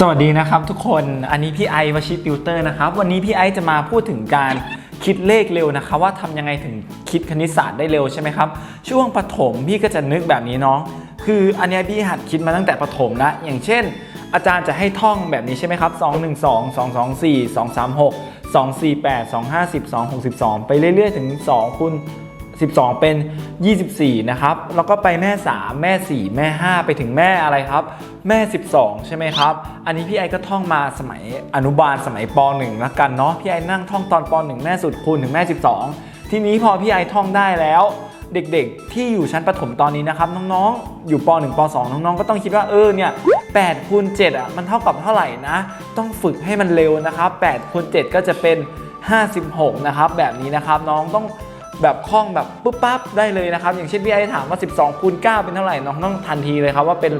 สวัสดีนะครับทุกคน อันนี้พี่ไอวชิติวเตอร์นะครับ วันนี้พี่ไอจะมาพูดถึงการคิดเลขเร็วนะครับว่าทำยังไงถึงคิดคณิตศาสตร์ได้เร็วใช่ไหมครับ ช่วงประถมพี่ก็จะนึกแบบนี้เนาะ คืออันนี้พี่หัดคิดมาตั้งแต่ประถมแล้วอย่างเช่น อาจารย์จะให้ท่องแบบนี้ใช่ไหมครับ 2 1 2 2 2 4 2 3 6 2 4 8 2 5 0 2 6 2 ไปเรื่อยๆ ถึง2คูณ 12 เป็น 24 นะครับ แล้วก็ไปแม่ 3 แม่ 4 แม่ 5 ไปถึงแม่อะไรครับ แม่ 12 ใช่ไหมครับ อันนี้พี่ไอก็ท่องมาสมัยอนุบาลสมัยป .1 แล้วกันเนาะ พี่ไอนั่งท่องตอนป .1 แม่สุดคูณถึงแม่ 12 ทีนี้พอพี่ไอท่องได้แล้วเด็กๆ ที่อยู่ชั้นประถมตอนนี้นะครับ น้องๆ อยู่ป .1 ป .2 น้องๆ ก็ต้องคิดว่าเออเนี่ย8คูณ7อะมันเท่ากับเท่าไหร่นะ ต้องฝึกให้มันเร็วนะครับ8คูณ7ก็จะเป็น 56 นะครับ แบบนี้นะครับน้องต้อง แบบคล่องแบบปุ๊บปั๊บได้เลยนะครับ อย่างเช่นพี่ไอถามว่า 12คูณ9เป็นเท่าไหร่น้องต้องทันทีเลยครับว่าเป็น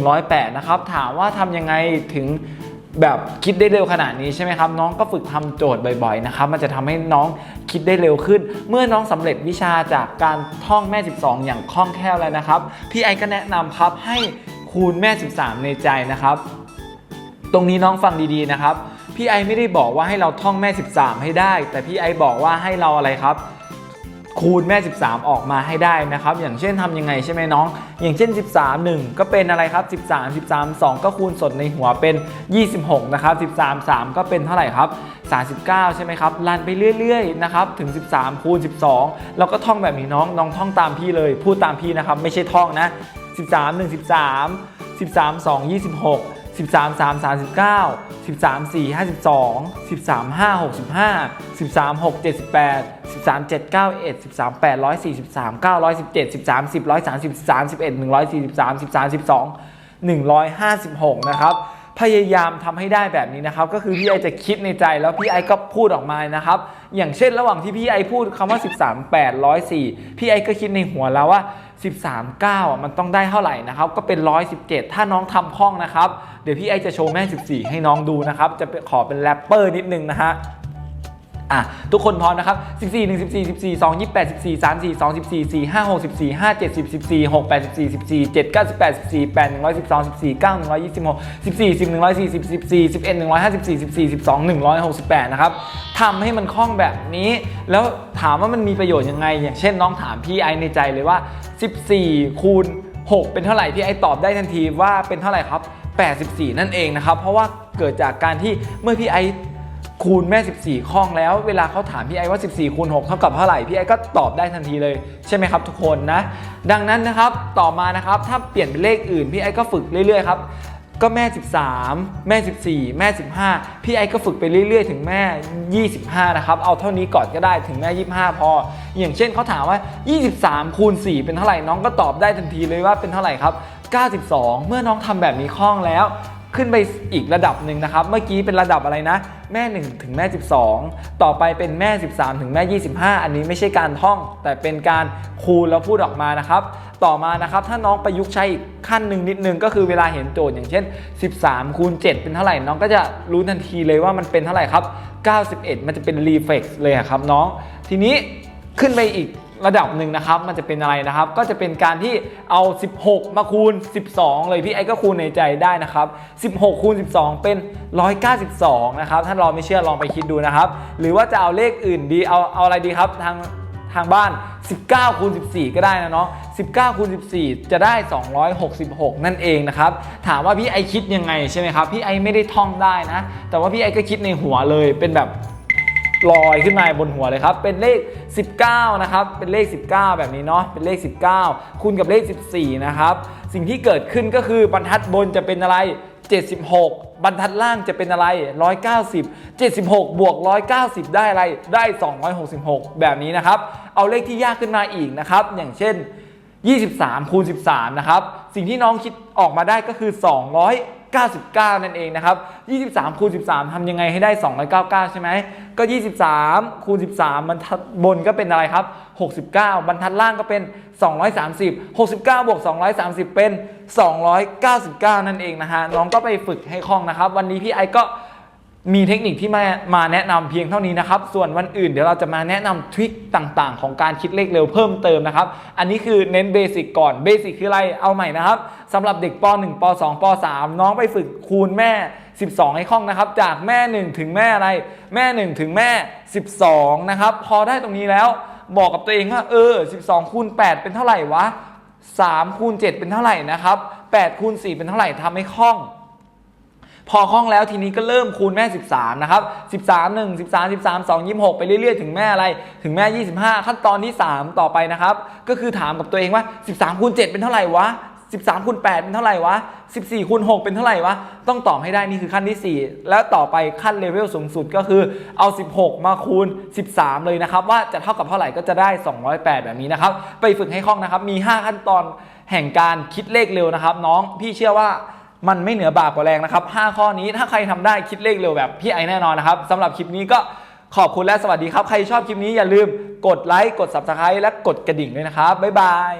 108 นะครับ ถามว่าทำยังไงถึงแบบคิดได้เร็วขนาดนี้ใช่ไหมครับ น้องก็ฝึกทำโจทย์บ่อยๆนะครับ มันจะทำให้น้องคิดได้เร็วขึ้น เมื่อน้องสำเร็จวิชาจากการท่องแม่ 12 อย่างคล่องแคล่วแล้วนะครับพี่ไอก็แนะนำครับให้คูณแม่ 13 ในใจนะครับ ตรงนี้น้องฟังดีๆนะครับพี่ไอไม่ได้บอกว่าให้เราท่องแม่ 13 ให้ได้ แต่พี่ไอบอกว่าให้เราอะไรครับ คูณแม่ 13 ออกมาให้ได้นะครับ อย่างเช่นทำยังไงใช่ไหมน้อง อย่างเช่น 13 1 ก็เป็นอะไรครับ 13 13 2 ก็คูณสดในหัวเป็น 26 นะครับ 13 3 ก็เป็นเท่าไหร่ครับ 39 ใช่ไหมครับรันไปเรื่อยๆนะครับถึง 13 คูณ 12 แล้วก็ท่องแบบนี้น้องน้องท่องตามพี่เลย พูดตามพี่นะครับ ไม่ใช่ท่องนะ 13 1 13 13 2 26 13 3 39 13 4 52 13 5 65 13 6 78 13 7 91 13 8 143 917 13 10 130 13 11 143 13 12 156 นะครับพยายามทำให้ได้แบบนี้นะครับ ก็คือพี่ไอจะคิดในใจแล้วพี่ไอก็พูดออกมานะครับ อย่างเช่น ระหว่างที่พี่ไอพูดคำว่า 13 8 104 พี่ไอก็คิดในหัวแล้วว่า 13 9อะมันต้องได้เท่าไหร่นะครับก็เป็น 117 ถ้าน้องทำคล่องนะครับ เดี๋ยวพี่ไอจะโชว์แม่ 14 ให้น้องดูนะครับ จะขอเป็นแรปเปอร์นิดนึงนะฮะ อะทุกคนพร้อมนะครับ 14 1 14 14 2 28 14 3 4 2 14 4 5 6 14 5 7 10 14 6 8 14 14 7 9 18 14 8 112 14 9 126 14 10 140 14 11 154 14 12 168 นะครับทำให้มันคล่องแบบนี้ แล้วถามว่ามันมีประโยชน์ยังไง อย่างเช่นน้องถามพี่ไอในใจเลยว่า 14 คูณ 6 เป็นเท่าไหร่พี่ไอตอบได้ทันทีว่าเป็นเท่าไหร่ครับ 84 นั่นเองนะครับ เพราะว่าเกิดจากการที่เมื่อพี่ไอ คูณแม่ 14 ข้องแล้ว เวลาเขาถามพี่ไอว่า 14คูณ6เท่ากับเท่าไหร่พี่ไอก็ตอบได้ทันทีเลยใช่ไหมครับทุกคนนะ ดังนั้นนะครับต่อมานะครับถ้าเปลี่ยนเป็นเลขอื่นพี่ไอก็ฝึกเรื่อยๆครับก็แม่ 13 แม่ 14 แม่ 15 พี่ไอก็ฝึกไปเรื่อยๆ ถึงแม่ 25 นะครับ เอาเท่านี้ก่อนก็ได้ถึงแม่ 25 พอ อย่างเช่นเขาถามว่า 23 คูณ 4 เป็นเท่าไหร่ น้องก็ตอบได้ทันทีเลยว่าเป็นเท่าไหร่ครับ 92 เมื่อน้องทำแบบนี้คล่องแล้ว ขึ้นไปอีกระดับหนึ่งนะครับ เมื่อกี้เป็นระดับอะไรนะ แม่ 1 ถึงแม่ 12 ต่อไปเป็นแม่ 13 ถึงแม่ 25 อันนี้ไม่ใช่การท่อง แต่เป็นการคูณแล้วพูดออกมานะครับ ต่อมานะครับถ้าน้องประยุกต์ใช้อีกขั้นหนึ่งนิดนึงก็คือเวลาเห็นโจทย์อย่างเช่น 13 คูณ 7 เป็นเท่าไหร่น้องก็จะรู้ทันทีเลยว่ามันเป็นเท่าไหร่ครับ 91 มันจะเป็นรีเฟกซ์เลยครับน้อง ทีนี้ขึ้นไปอีก ระดับหนึ่งนะครับ มันจะเป็นอะไรนะครับ ก็จะเป็นการที่เอา 16 มาคูณ 12 เลยพี่ไอ้ก็คูณในใจได้นะครับ 16 คูณ 12 เป็น 192 นะครับถ้าเราไม่เชื่อลองไปคิดดูนะครับ หรือว่าจะเอาเลขอื่นดี เอาเอาอะไรดีครับทางทางบ้าน 19 คูณ 14 ก็ได้นะเนาะ 19 คูณ 14 จะได้ 266 นั่นเองนะครับ ถามว่าพี่ไอคิดยังไงใช่ไหมครับ พี่ไอไม่ได้ท่องได้นะ แต่ว่าพี่ไอก็คิดในหัวเลย เป็นแบบ ลอยขึ้นมาบนหัวเลยครับ เป็นเลข 19 นะครับ เป็นเลข 19 แบบนี้เนาะ เป็นเลข 19 คูณกับเลข 14 นะครับ สิ่งที่เกิดขึ้นก็คือบรรทัดบนจะเป็นอะไร 76 บรรทัดล่างจะเป็นอะไร 190 76 บวก 190 ได้อะไร ได้ 266 แบบนี้นะครับ เอาเลขที่ยากขึ้นมาอีกนะครับ อย่างเช่น 23 คูณ 13 นะครับ สิ่งที่น้องคิดออกมาได้ก็คือ 200 299 นั่นเองนะครับ 23 คูณ 13ทำยังไงให้ได้ 299 ใช่ไหม ก็ 23 คูณ 13 บรรทัดบนก็เป็นอะไรครับ 69 บรรทัดล่างก็เป็น 230 69 บวก 230 เป็น 299 นั่นเองนะฮะ น้องก็ไปฝึกให้คล่องนะครับ วันนี้พี่ไอก็ มีเทคนิคที่มามาแนะนำเพียงเท่านี้นะครับ ส่วนวันอื่นเดี๋ยวเราจะมาแนะนำทริคต่างๆ ของการคิดเลขเร็วเพิ่มเติมนะครับ อันนี้คือเน้นเบสิกก่อน เบสิกคืออะไร เอาใหม่นะครับสำหรับเด็กป .1 ป .2 ป .3 น้องไปฝึกคูณแม่ 12 ให้คล่องนะครับ จากแม่ 1 ถึงแม่อะไร แม่ 1 ถึงแม่ 12 นะครับ พอได้ตรงนี้แล้ว บอกกับตัวเองว่าเออ 12 คูณ 8 เป็นเท่าไหร่วะ 3 คูณ 7 เป็นเท่าไหร่นะครับ 8 คูณ 4 เป็นเท่าไหร่ทำให้คล่อง พอคล่องแล้วทีนี้ก็เริ่มคูณแม่ 13 นะครับ 13 1 13 13 2 26 ไปเรื่อยๆ ถึงแม่อะไร ถึงแม่ 25 ขั้นตอนที่ 3 ต่อไปนะครับ ก็คือถามกับตัวเองว่า 13คูณ7เป็นเท่าไหร่วะ13คูณ8เป็นเท่าไหร่วะ 14คูณ6เป็นเท่าไหร่วะ ต้องตอบให้ได้นี่คือขั้นที่ 4 แล้วต่อไปขั้นเลเวลสูงสุดก็คือเอา 16 มาคูณ 13 เลยนะครับ ว่าจะเท่ากับเท่าไหร่ก็จะได้ 208 แบบนี้นะครับ ไปฝึกให้คล่องนะครับ มี 5 ขั้นตอนแห่งการคิดเลขเร็วนะครับ น้องพี่เชื่อว่า มันไม่เหนือบากกว่าแรงนะครับ 5 ข้อนี้ถ้าใครทำได้คิดเลขเร็วแบบพี่ไอแน่นอนนะครับสำหรับคลิปนี้ก็ขอบคุณและสวัสดีครับ ใครชอบคลิปนี้อย่าลืมกดไลค์กด Subscribe และกดกระดิ่งด้วยนะครับบ๊ายบาย